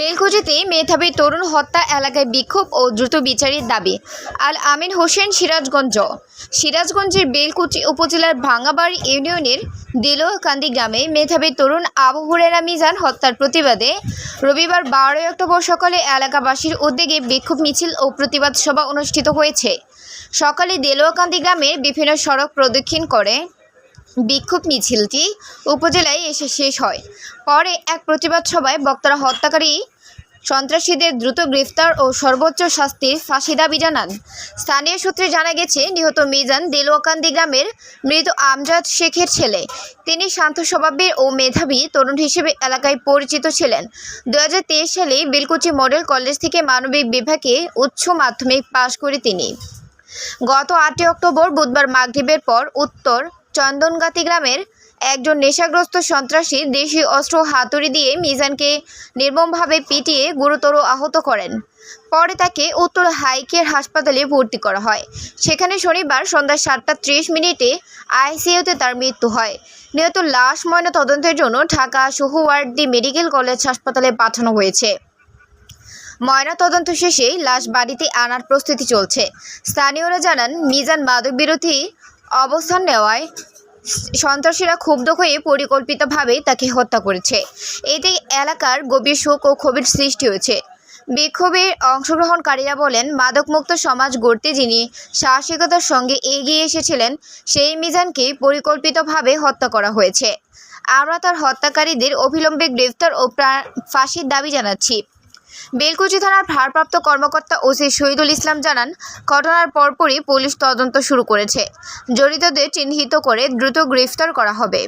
বেলকুচিতে মেধাবী তরুণ হত্যা এলাকায় বিক্ষোভ ও দ্রুত বিচারের দাবি। আল আমিন হোসেন সিরাজগঞ্জ। সিরাজগঞ্জের বেলকুচি উপজেলার ভাঙ্গাবাড়ি ইউনিয়নের দিলোকান্দি গ্রামে মেধাবী তরুণ আবু হুরেরা মিজান হত্যার প্রতিবাদে রবিবার বারোই অক্টোবর সকালে এলাকাবাসীর উদ্যোগে বিক্ষোভ মিছিল ও প্রতিবাদ সভা অনুষ্ঠিত হয়েছে। সকালে দেলোয়াকান্দি গ্রামের বিভিন্ন সড়ক প্রদক্ষিণ করে বিক্ষোভ মিছিলটি উপজেলায় এসে শেষ হয়। পরে এক প্রতিবাদ সভায় বক্তারা হত্যাকারী সন্ত্রাসীদের দ্রুত গ্রেফতার ও সর্বোচ্চ শাস্তির ফাঁসি দাবি জানান। স্থানীয় সূত্রে জানা গেছে, নিহত মিজান দেলোয়াকান্দি গ্রামের মৃত আমজাদ শেখের ছেলে। তিনি শান্ত স্বভাবের ও মেধাবী তরুণ হিসেবে এলাকায় পরিচিত ছিলেন। দু হাজার তেইশ সালে বেলকুচি মডেল কলেজ থেকে মানবিক বিভাগে উচ্চ মাধ্যমিক পাশ করে তিনি। গত আটই অক্টোবর বুধবার মাগরিবের পর উত্তর চন্দনগাতি গ্রামের একজন নেশাগ্রস্ত সন্ত্রাসী দেশি অস্ত্র হাতুড়ি দিয়ে মিজানকে নির্মমভাবে পিটিয়ে গুরুতর আহত করেন। পরে তাকে উত্তর হাইকের হাসপাতালে ভর্তি করা হয়। সেখানে শনিবার সন্ধ্যা সাতটা ত্রিশ মিনিটে আইসিইউতে তার মৃত্যু হয়। নিহত লাশ ময়না তদন্তের জন্য ঢাকা সুহুওয়ার্দি মেডিকেল কলেজ হাসপাতালে পাঠানো হয়েছে। ময়নাতদন্ত শেষে লাশ বাড়িতে আনার প্রস্তুতি চলছে। স্থানীয়রা জানান, মিজান মাদক বিরোধী অবস্থান নেওয়ায় সন্ত্রাসীরা ক্ষুব্ধ হয়ে পরিকল্পিতভাবে তাকে হত্যা করেছে। এতে এলাকার গভীর শোক ও ক্ষোভের সৃষ্টি হয়েছে। বিক্ষোভে অংশগ্রহণকারীরা বলেন, মাদকমুক্ত সমাজ গড়তে যিনি সাহসিকতার সঙ্গে এগিয়ে এসেছিলেন, সেই মিজানকে পরিকল্পিতভাবে হত্যা করা হয়েছে। আমরা তার হত্যাকারীদের অবিলম্বে গ্রেফতার ও ফাঁসির দাবি জানাচ্ছি। বেলকুচি থানার ভারপ্রাপ্ত কর্মকর্তা ওসি শহীদুল ইসলাম জানান, ঘটনার পরপরই পুলিশ তদন্ত শুরু করেছে। জড়িতদের চিহ্নিত করে দ্রুত গ্রেফতার করা হবে।